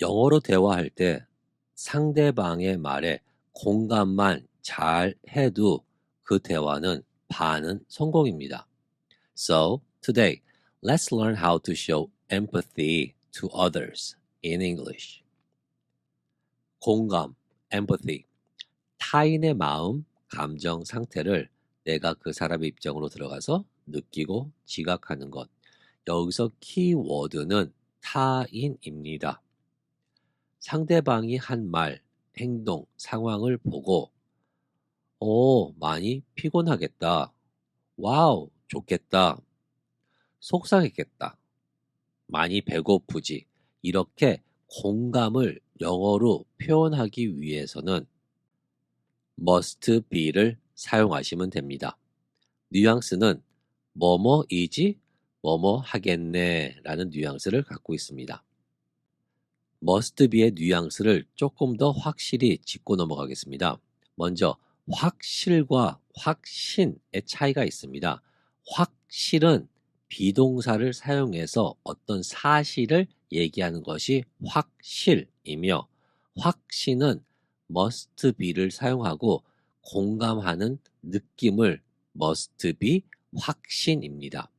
영어로 대화할 때 상대방의 말에 공감만 잘 해도 그 대화는 반은 성공입니다. So, today, let's learn how to show empathy to others in English. 공감, empathy. 타인의 마음, 감정 상태를 내가 그 사람의 입장으로 들어가서 느끼고 지각하는 것. 여기서 키워드는 타인입니다. 상대방이 한 말, 행동, 상황을 보고 오, 많이 피곤하겠다. 와우, 좋겠다. 속상했겠다. 많이 배고프지. 이렇게 공감을 영어로 표현하기 위해서는 must be를 사용하시면 됩니다. 뉘앙스는 뭐뭐이지 뭐뭐 하겠네 라는 뉘앙스를 갖고 있습니다. Be의 뉘앙스를 조금 더 확실히 짚고 넘어가겠습니다. 먼저 확실과 확신의 차이가 있습니다. 확실은 비동사를 사용해서 어떤 사실을 얘기하는 것이 확실이며 확신은 be를 사용하고 공감하는 느낌을 be 확신입니다.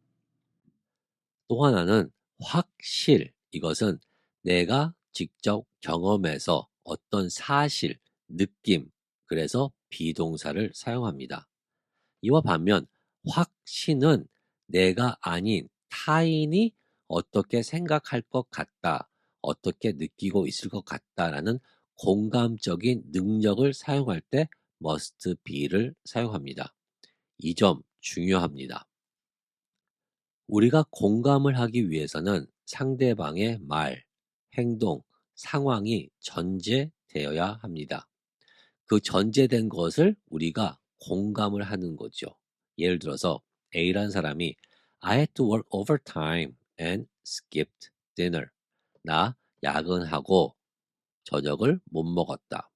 또 하나는 확실 이것은 내가 직접 경험해서 어떤 사실, 느낌, 그래서 비동사를 사용합니다. 이와 반면 확신은 내가 아닌 타인이 어떻게 생각할 것 같다, 어떻게 느끼고 있을 것 같다라는 공감적인 능력을 사용할 때 must be를 사용합니다. 이 점 중요합니다. 우리가 공감을 하기 위해서는 상대방의 말, 행동, 상황이 전제되어야 합니다. 그 전제된 것을 우리가 공감을 하는 거죠. 예를 들어서 A란 사람이 I had to work overtime and skipped dinner. 나 야근하고 저녁을 못 먹었다.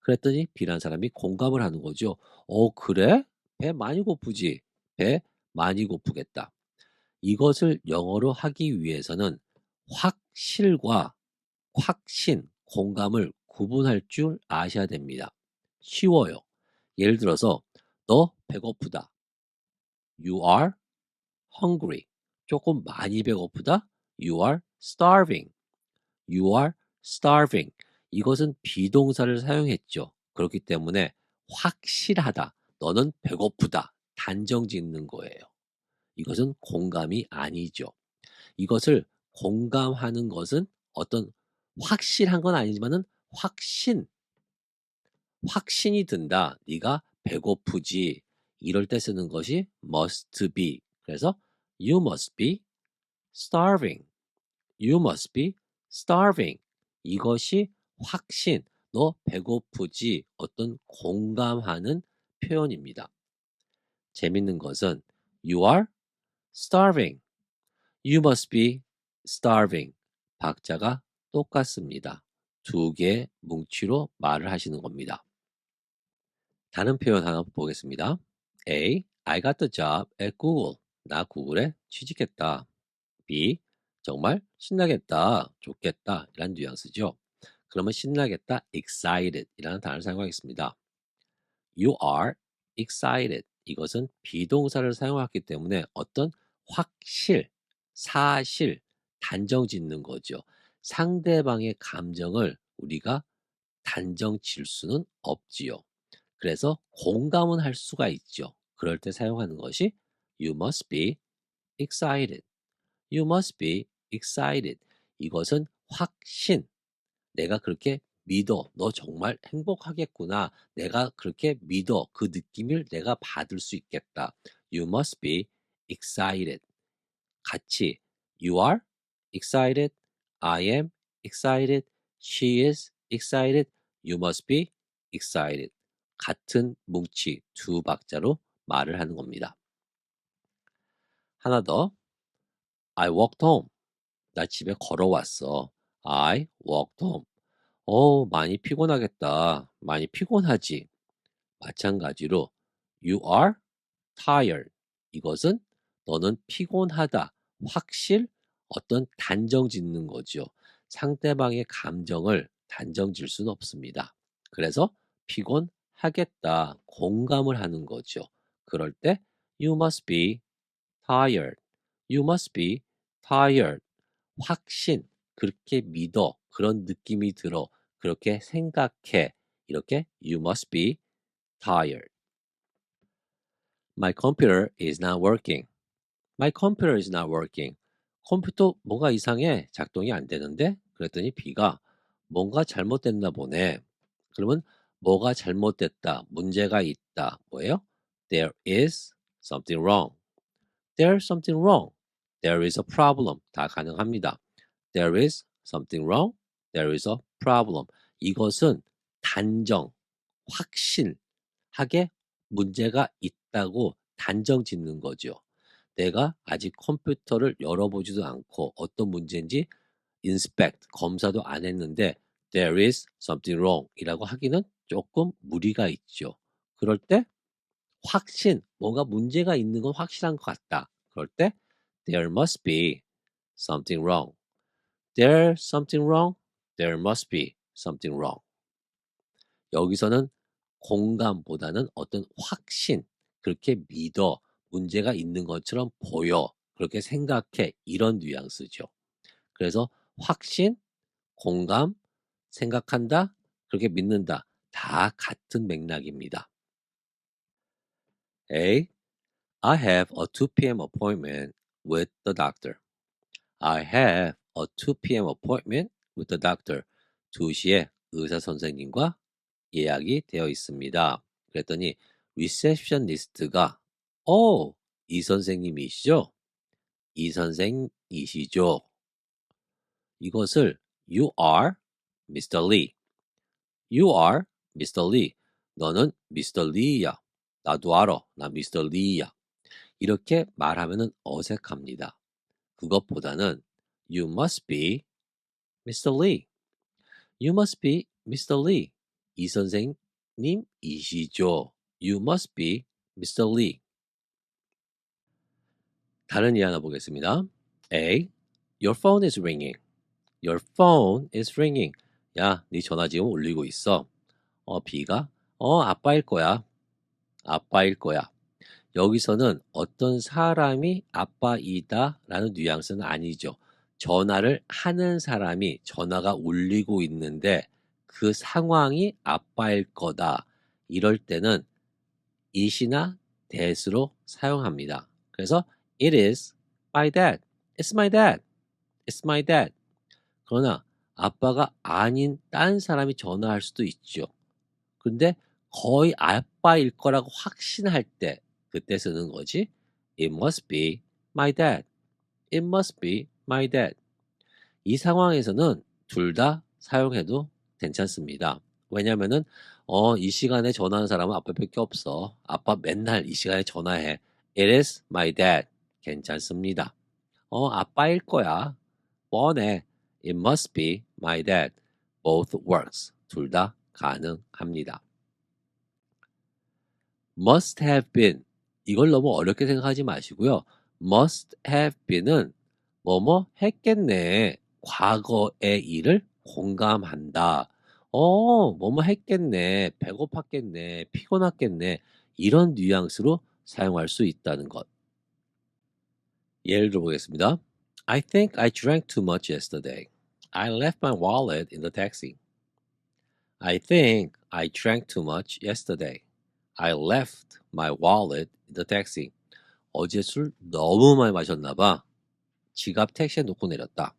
그랬더니 B란 사람이 공감을 하는 거죠. 어, 그래? 배 많이 고프지? 배 많이 고프겠다. 이것을 영어로 하기 위해서는 확실과 확신, 공감을 구분할 줄 아셔야 됩니다. 쉬워요. 예를 들어서 너 배고프다. You are hungry. 조금 많이 배고프다. You are starving. You are starving. 이것은 비동사를 사용했죠. 그렇기 때문에 확실하다. 너는 배고프다. 단정 짓는 거예요. 이것은 공감이 아니죠. 이것을 공감하는 것은 어떤 확실한 건 아니지만은 확신, 확신이 든다. 네가 배고프지. 이럴 때 쓰는 것이 must be. 그래서 you must be starving. You must be starving. 이것이 확신, 너 배고프지. 어떤 공감하는 표현입니다. 재밌는 것은 you are starving. You must be starving. 박자가 똑같습니다. 두 개의 뭉치로 말을 하시는 겁니다. 다른 표현 하나 보겠습니다. A. I got the job at Google. 나 구글에 취직했다. B. 정말 신나겠다, 좋겠다 이란 뉘앙스죠. 그러면 신나겠다, excited 이라는 단어를 사용하겠습니다. You are excited. 이것은 비동사를 사용했기 때문에 어떤 확실, 사실, 단정 짓는 거죠. 상대방의 감정을 우리가 단정 질 수는 없지요. 그래서 공감은 할 수가 있죠. 그럴 때 사용하는 것이 You must be excited. You must be excited. 이것은 확신. 내가 그렇게 믿어. 너 정말 행복하겠구나. 내가 그렇게 믿어. 그 느낌을 내가 받을 수 있겠다. You must be excited. 같이 You are excited. I am excited. She is excited. You must be excited. 같은 뭉치 두 박자로 말을 하는 겁니다. 하나 더. I walked home. 나 집에 걸어왔어. I walked home. 어, 많이 피곤하겠다. 많이 피곤하지. 마찬가지로 you are tired. 이것은 너는 피곤하다. 확실 어떤 단정 짓는 거죠. 상대방의 감정을 단정 질 수는 없습니다. 그래서 피곤하겠다, 공감을 하는 거죠. 그럴 때 you must be tired. You must be tired. 확신, 그렇게 믿어, 그런 느낌이 들어, 그렇게 생각해. 이렇게 you must be tired. My computer is not working. My computer is not working. 컴퓨터 뭔가 이상해. 작동이 안 되는데? 그랬더니 B가 뭔가 잘못됐나 보네. 그러면 뭐가 잘못됐다, 문제가 있다. 뭐예요? There is something wrong. There's something wrong. There is a problem. 다 가능합니다. There is something wrong. There is a problem. 이것은 단정, 확신하게 문제가 있다고 단정 짓는 거죠. 내가 아직 컴퓨터를 열어보지도 않고 어떤 문제인지 inspect, 검사도 안 했는데 there is something wrong 이라고 하기는 조금 무리가 있죠. 그럴 때 확신, 뭔가 문제가 있는 건 확실한 것 같다. 그럴 때 there must be something wrong. There's something wrong. There must be something wrong. 여기서는 공감보다는 어떤 확신, 그렇게 믿어, 문제가 있는 것처럼 보여, 그렇게 생각해, 이런 뉘앙스죠. 그래서 확신, 공감, 생각한다, 그렇게 믿는다. 다 같은 맥락입니다. A. I have a 2 p.m. appointment with the doctor. I have a 2 p.m. appointment with the doctor. 2시에 의사 선생님과 예약이 되어 있습니다. 그랬더니 리셉션 리스트가 어, 이 선생님이시죠? 이 선생이시죠? 이것을 you are Mr. Lee. You are Mr. Lee. 너는 Mr. Lee야. 나도 알아. 나 Mr. Lee야. 이렇게 말하면은 어색합니다. 그것보다는 You must be Mr. Lee. You must be Mr. Lee. 이 선생님이시죠. You must be Mr. Lee. 다른 예 하나 보겠습니다. A. Your phone is ringing. Your phone is ringing. 야, 네 전화 지금 울리고 있어. 어, B가 어, 아빠일 거야. 아빠일 거야. 여기서는 어떤 사람이 아빠이다 라는 뉘앙스는 아니죠. 전화를 하는 사람이 전화가 울리고 있는데 그 상황이 아빠일 거다. 이럴 때는 it이나 that으로 사용합니다. 그래서 it is my dad. It's my dad. It's my dad. 그러나 아빠가 아닌 딴 사람이 전화할 수도 있죠. 근데 거의 아빠일 거라고 확신할 때 그때 쓰는 거지. It must be my dad. It must be my dad. 이 상황에서는 둘 다 사용해도 괜찮습니다. 왜냐면은 어, 이 시간에 전화하는 사람은 아빠밖에 없어. 아빠 맨날 이 시간에 전화해. It is my dad. 괜찮습니다. 어, 아빠일 거야. 뻔해. It must be my dad. Both works. 둘 다 가능합니다. must have been. 이걸 너무 어렵게 생각하지 마시고요. must have been은 뭐뭐 했겠네. 과거의 일을 공감한다. 어, 뭐뭐 했겠네. 배고팠겠네. 피곤했겠네. 이런 뉘앙스로 사용할 수 있다는 것. 예를 들어보겠습니다. I think I drank too much yesterday. I left my wallet in the taxi. I think I drank too much yesterday. I left my wallet in the taxi. 어제 술 너무 많이 마셨나 봐. 지갑 택시에 놓고 내렸다.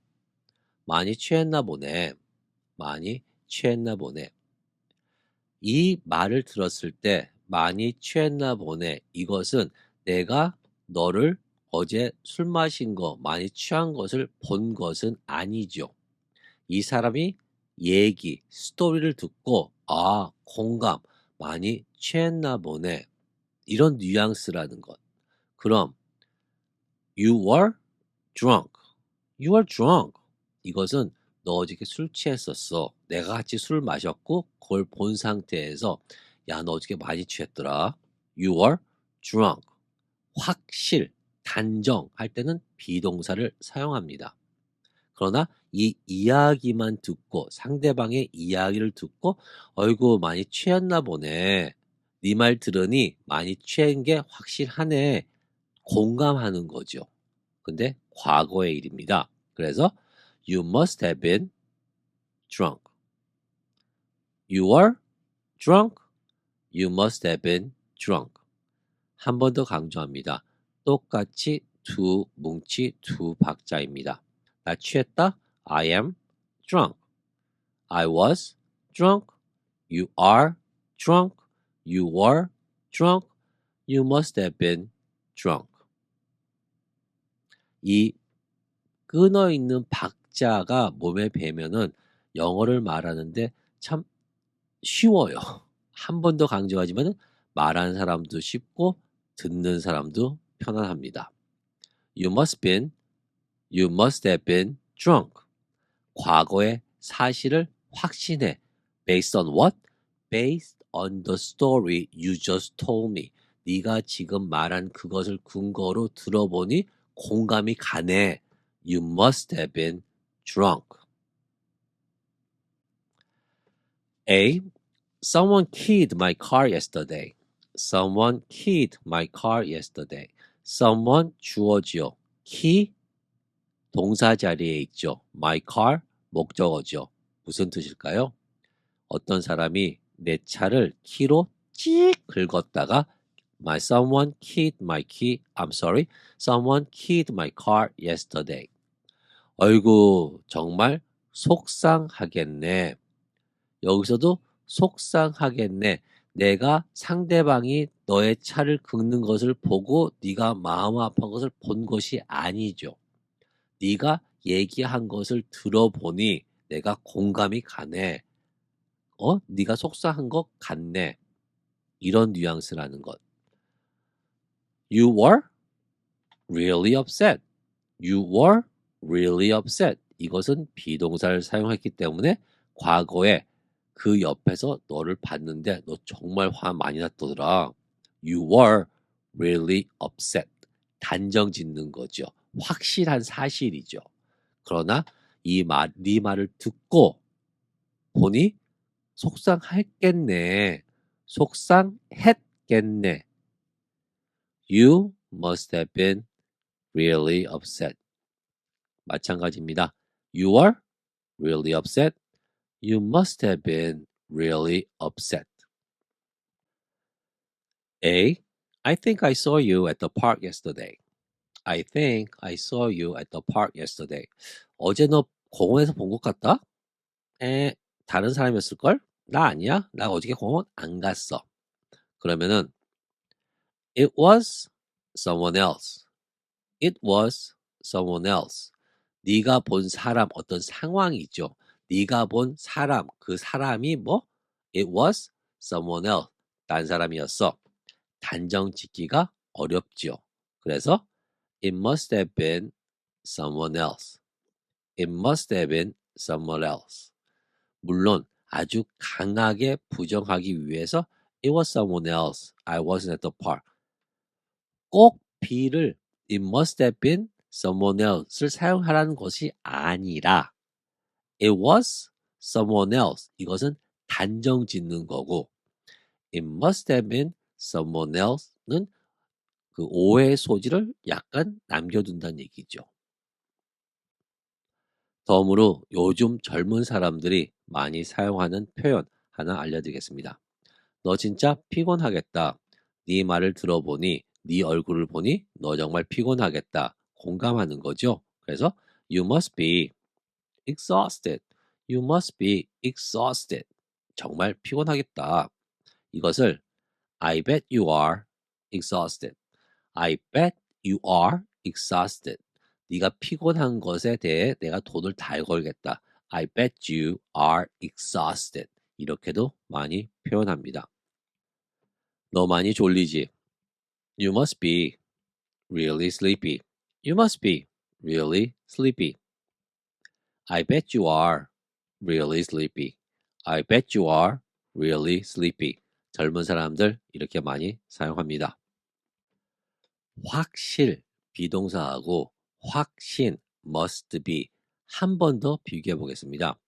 많이 취했나 보네. 많이 취했나 보네. 이 말을 들었을 때 많이 취했나 보네. 이것은 내가 너를 어제 술 마신 거, 많이 취한 것을 본 것은 아니죠. 이 사람이 얘기, 스토리를 듣고 아, 공감, 많이 취했나 보네. 이런 뉘앙스라는 것. 그럼 you were drunk. You were drunk. 이것은 너 어저께 술 취했었어. 내가 같이 술 마셨고 그걸 본 상태에서 야, 너 어저께 많이 취했더라. You were drunk. 확실, 단정 할 때는 비동사를 사용합니다. 그러나 이 이야기만 듣고 상대방의 이야기를 듣고 어이구 많이 취했나 보네. 네 말 들으니 많이 취한 게 확실하네. 공감하는 거죠. 근데 과거의 일입니다. 그래서 you must have been drunk. You were drunk. You must have been drunk. 한 번 더 강조합니다. 똑같이 두 뭉치 두 박자입니다. 나 취했다. I am drunk. I was drunk. You are drunk. You were drunk. You must have been drunk. 이 끊어 있는 박자가 몸에 배면은 영어를 말하는데 참 쉬워요. 한 번 더 강조하지만 말하는 사람도 쉽고 듣는 사람도 편안합니다. You must been, you must have been drunk. 과거의 사실을 확신해. Based on what? Based on the story you just told me. 네가 지금 말한 그것을 근거로 들어보니 공감이 가네. You must have been drunk. A. Someone keyed my car yesterday. Someone keyed my car yesterday. Someone 주어지요. key 동사 자리에 있죠. My car 목적어죠. 무슨 뜻일까요? 어떤 사람이 내 차를 키로 찍 긁었다가 My someone keyed my key. I'm sorry. Someone keyed my car yesterday. 어이구 정말 속상하겠네. 여기서도 속상하겠네. 내가 상대방이 너의 차를 긁는 것을 보고 네가 마음 아픈 것을 본 것이 아니죠. 네가 얘기한 것을 들어보니 내가 공감이 가네. 어? 네가 속상한 것 같네. 이런 뉘앙스라는 것. You were really upset. You were really upset. 이것은 비동사를 사용했기 때문에 과거에 그 옆에서 너를 봤는데 너 정말 화 많이 났더라. You were really upset. 단정 짓는 거죠. 확실한 사실이죠. 그러나 이 말, 네 말을 듣고 보니 속상했겠네. 속상했겠네. You must have been really upset. 마찬가지입니다. You are really upset. You must have been really upset. A. I think I saw you at the park yesterday. I think I saw you at the park yesterday. 어제 너 공원에서 본 것 같다? 에, 다른 사람이었을걸? 나 아니야? 나 어저께 공원 안 갔어. 그러면은 It was someone else. It was someone else. 네가 본 사람 어떤 상황이죠. 네가 본 사람 그 사람이 뭐? It was someone else. 딴 사람이었어. 단정 짓기가 어렵죠. 그래서 It must have been someone else. It must have been someone else. 물론 아주 강하게 부정하기 위해서 It was someone else. I wasn't at the park. 꼭 B를 It must have been someone else를 사용하라는 것이 아니라 It was someone else. 이것은 단정 짓는 거고 It must have been someone else는 그 오해의 소지를 약간 남겨둔다는 얘기죠. 덤으로 요즘 젊은 사람들이 많이 사용하는 표현 하나 알려드리겠습니다. 너 진짜 피곤하겠다. 네 말을 들어보니 네 얼굴을 보니 너 정말 피곤하겠다. 공감하는 거죠. 그래서 you must be exhausted. You must be exhausted. 정말 피곤하겠다. 이것을 I bet you are exhausted. I bet you are exhausted. 네가 피곤한 것에 대해 내가 돈을 달 걸겠다. I bet you are exhausted. 이렇게도 많이 표현합니다. 너 많이 졸리지? You must be really sleepy. You must be really sleepy. I bet you are really sleepy. I bet you are really sleepy. 젊은 사람들 이렇게 많이 사용합니다. 확실 비동사하고 확신 must be 한 번 더 비교해 보겠습니다.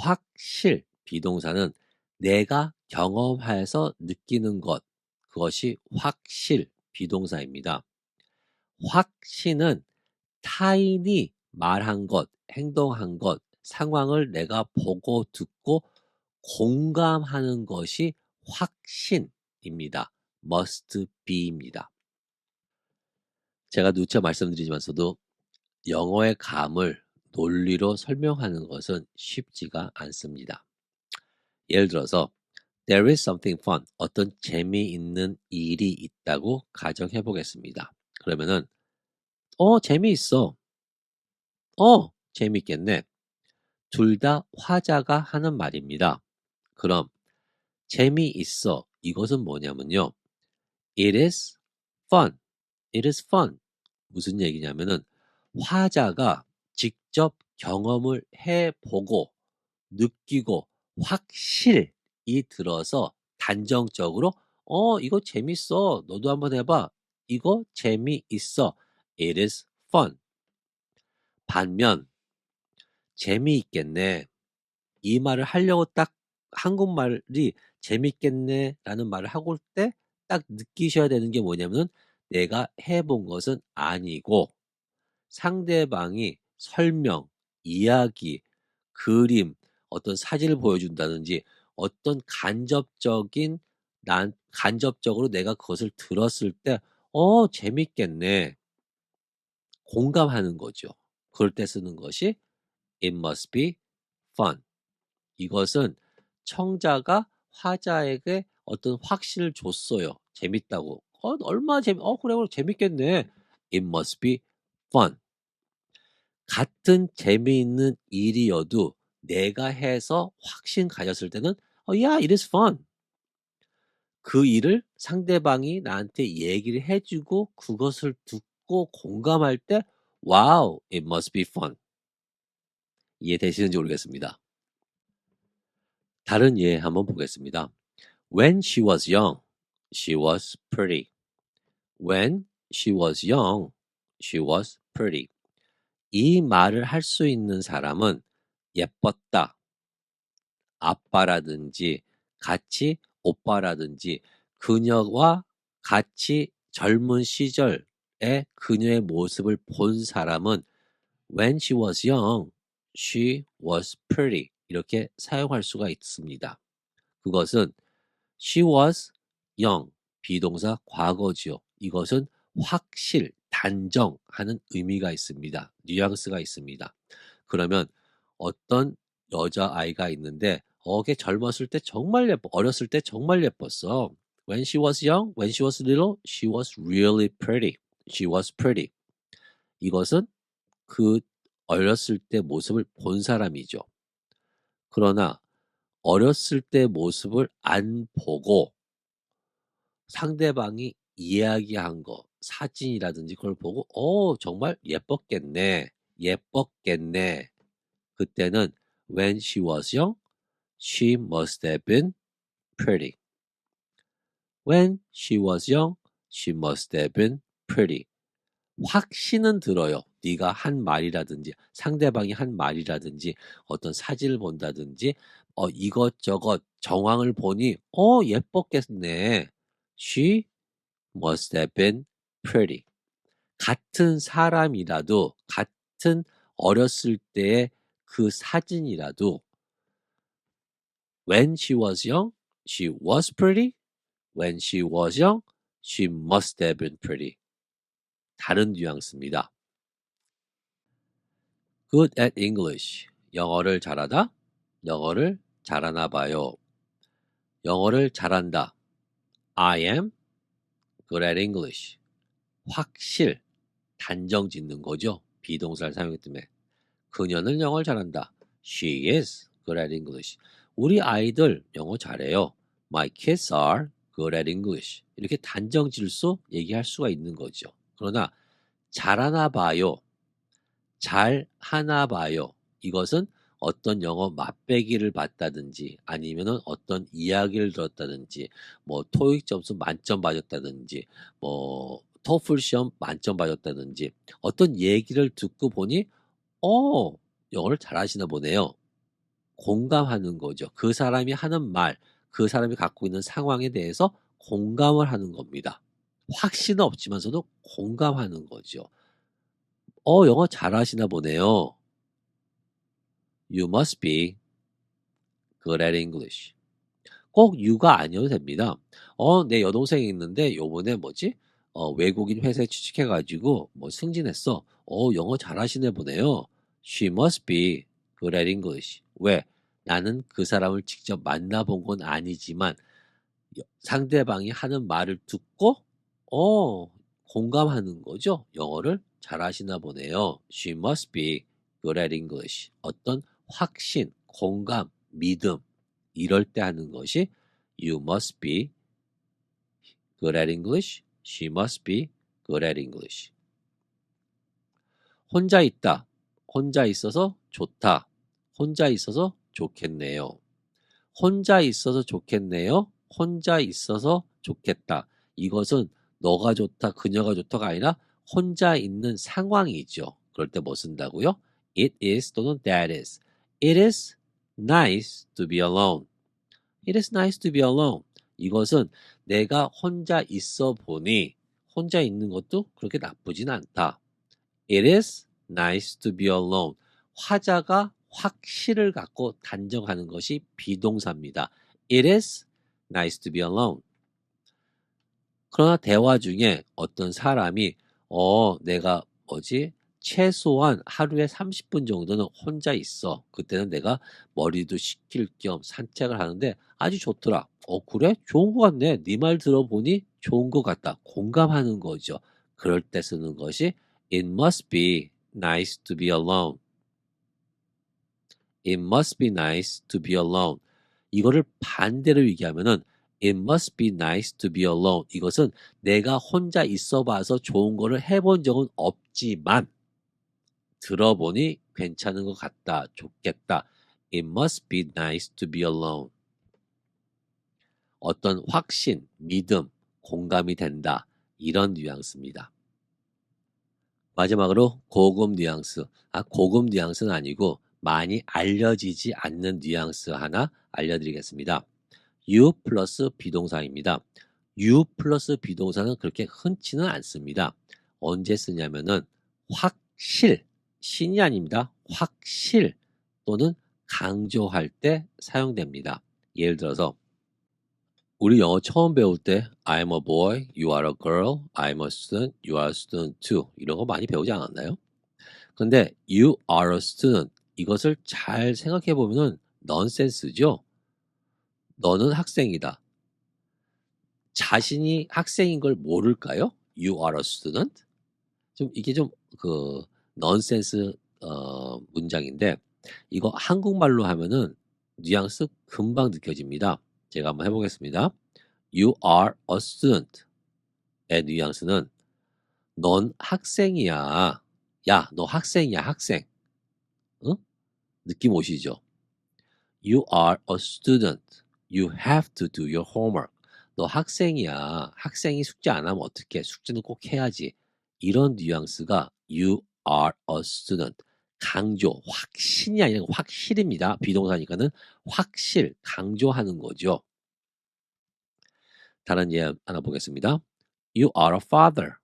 확실 비동사는 내가 경험해서 느끼는 것, 그것이 확실 비동사입니다. 확신은 타인이 말한 것, 행동한 것, 상황을 내가 보고 듣고 공감하는 것이 확신입니다. must be입니다. 제가 누차 말씀드리지만서도 영어의 감을 논리로 설명하는 것은 쉽지가 않습니다. 예를 들어서 there is something fun 어떤 재미있는 일이 있다고 가정해 보겠습니다. 그러면은 어 재미있어. 어 재미있겠네. 둘 다 화자가 하는 말입니다. 그럼 재미있어 이것은 뭐냐면요. It is fun. It is fun. 무슨 얘기냐면은 화자가 직접 경험을 해보고 느끼고 확실히 들어서 단정적으로 어 이거 재밌어 너도 한번 해봐 이거 재미있어 it is fun 반면 재미있겠네 이 말을 하려고 딱 한국말이 재밌겠네 라는 말을 하고 때딱 느끼셔야 되는 게 뭐냐면 내가 해본 것은 아니고 상대방이 설명, 이야기, 그림, 어떤 사진을 보여준다든지 어떤 간접적인 난 간접적으로 내가 그것을 들었을 때 어 재밌겠네. 공감하는 거죠. 그럴 때 쓰는 것이 it must be fun. 이것은 청자가 화자에게 어떤 확신을 줬어요. 재밌다고. 어 얼마나 재미 어 그래 그래 재밌겠네. it must be fun. 같은 재미있는 일이어도 내가 해서 확신 가졌을 때는 어, yeah, it is fun. 그 일을 상대방이 나한테 얘기를 해주고 그것을 듣고 공감할 때 wow, it must be fun. 이해되시는지 모르겠습니다. 다른 예 한번 보겠습니다. When she was young, she was pretty. When she was young, she was pretty. 이 말을 할 수 있는 사람은 예뻤다. 아빠라든지 같이 오빠라든지 그녀와 같이 젊은 시절 의 그녀의 모습을 본 사람은 when she was young, she was pretty 이렇게 사용할 수가 있습니다. 그것은 she was young 비동사 과거지요. 이것은 확실, 단정하는 의미가 있습니다. 뉘앙스가 있습니다. 그러면 어떤 여자아이가 있는데 어, 걔 젊었을 때 정말 예뻐. 어렸을 때 정말 예뻤어. When she was young, when she was little, she was really pretty. She was pretty. 이것은 그 어렸을 때 모습을 본 사람이죠. 그러나 어렸을 때 모습을 안 보고 상대방이 이야기한 거, 사진이라든지 그걸 보고 어 정말 예뻤겠네. 예뻤겠네. 그때는 when she was young, she must have been pretty. When she was young, she must have been pretty. 확신은 들어요. 네가 한 말이라든지 상대방이 한 말이라든지 어떤 사진을 본다든지 어 이것저것 정황을 보니 어 예뻤겠네. She must have been pretty. 같은 사람이라도 같은 어렸을 때의 그 사진이라도 when she was young, she was pretty. When she was young, she must have been pretty. 다른 뉘앙스입니다. Good at English. 영어를 잘하다. 영어를 잘하나 봐요. 영어를 잘한다. I am good at English. 확실, 단정 짓는 거죠. 비동사를 사용했기 때문에. 그녀는 영어를 잘한다. She is good at English. 우리 아이들 영어 잘해요. My kids are good at English. 이렇게 단정 질소 얘기할 수가 있는 거죠. 그러나 잘하나 봐요. 잘 하나 봐요. 이것은 어떤 영어 맛배기를 봤다든지 아니면은 어떤 이야기를 들었다든지 뭐 토익 점수 만점 받았다든지 뭐 토플 시험 만점 받았다든지 어떤 얘기를 듣고 보니 어 영어를 잘하시나 보네요. 공감하는 거죠. 그 사람이 하는 말, 그 사람이 갖고 있는 상황에 대해서 공감을 하는 겁니다. 확신은 없지만서도 공감하는 거죠. 어, 영어 잘하시나 보네요. You must be good at English. 꼭 you가 아니어도 됩니다. 어, 내 여동생이 있는데 요번에 뭐지? 어, 외국인 회사에 취직해가지고 뭐 승진했어. 어, 영어 잘하시네 보네요. She must be good at English. 왜? 나는 그 사람을 직접 만나본 건 아니지만 여- 상대방이 하는 말을 듣고 어, 공감하는 거죠. 영어를 잘하시나 보네요. She must be good at English. 어떤 확신, 공감, 믿음 이럴 때 하는 것이 You must be good at English. She must be good at English. 혼자 있다. 혼자 있어서 좋다. 혼자 있어서 좋겠네요. 혼자 있어서 좋겠네요. 혼자 있어서 좋겠다. 이것은 너가 좋다, 그녀가 좋다가 아니라 혼자 있는 상황이죠. 그럴 때 뭐 쓴다고요? It is 또는 that is. It is nice to be alone. It is nice to be alone. 이것은 내가 혼자 있어 보니 혼자 있는 것도 그렇게 나쁘진 않다. It is nice to be alone. 화자가 확실을 갖고 단정하는 것이 비동사입니다. It is nice to be alone. 그러나 대화 중에 어떤 사람이 어 내가 뭐지 최소한 하루에 30분 정도는 혼자 있어. 그때는 내가 머리도 식힐 겸 산책을 하는데 아주 좋더라. 어 그래? 좋은 것 같네. 네 말 들어보니 좋은 것 같다. 공감하는 거죠. 그럴 때 쓰는 것이 It must be nice to be alone. It must be nice to be alone. 이거를 반대로 얘기하면은 It must be nice to be alone. 이것은 내가 혼자 있어 봐서 좋은 거를 해본 적은 없지만 들어보니 괜찮은 것 같다. 좋겠다. It must be nice to be alone. 어떤 확신, 믿음, 공감이 된다. 이런 뉘앙스입니다. 마지막으로 고급 뉘앙스. 아, 고급 뉘앙스는 아니고 많이 알려지지 않는 뉘앙스 하나 알려드리겠습니다. You 플러스 비동사입니다. you 플러스 비동사는 그렇게 흔치는 않습니다. 언제 쓰냐면은 확실, 신이 아닙니다. 확실 또는 강조할 때 사용됩니다. 예를 들어서 우리 영어 처음 배울 때 I'm a boy, you are a girl, I'm a student, you are a student too 이런 거 많이 배우지 않았나요? 근데 you are a student 이것을 잘 생각해 보면은 넌센스죠. 너는 학생이다. 자신이 학생인 걸 모를까요? You are a student? 좀 이게 좀그 넌센스 어, 문장인데 이거 한국말로 하면은 뉘앙스 금방 느껴집니다. 제가 한번 해보겠습니다. You are a student. 의 뉘앙스는 넌 학생이야. 야, 너 학생이야, 학생. 응? 느낌 오시죠? You are a student. You have to do your homework. 너 학생이야. 학생이 숙제 안 하면 어떡해? 숙제는 꼭 해야지. 이런 뉘앙스가 you are a student. 강조, 확신이 아니라 확실입니다. 비동사니까는 확실, 강조하는 거죠. 다른 예 하나 보겠습니다. You are a father.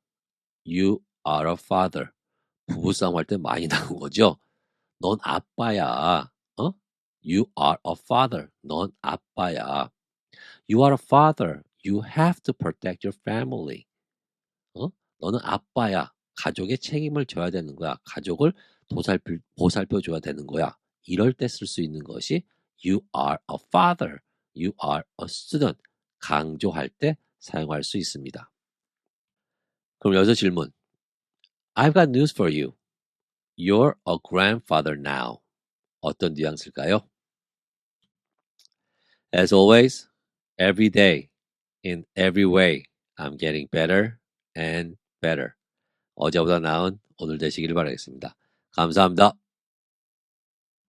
You are a father. 부부싸움 할 때 많이 나온 거죠. 넌 아빠야. 어? You are a father. 넌 아빠야. You are a father. You have to protect your family. 어? 너는 아빠야. 가족의 책임을 져야 되는 거야. 가족을 보살펴, 보살펴 줘야 되는 거야. 이럴 때 쓸 수 있는 것이 You are a father. You are a student. 강조할 때 사용할 수 있습니다. 그럼 여기서 질문. I've got news for you. You're a grandfather now. 어떤 뉘앙스일까요? As always, every day, in every way, I'm getting better and better. 어제보다 나은 오늘 되시기를 바라겠습니다. 감사합니다.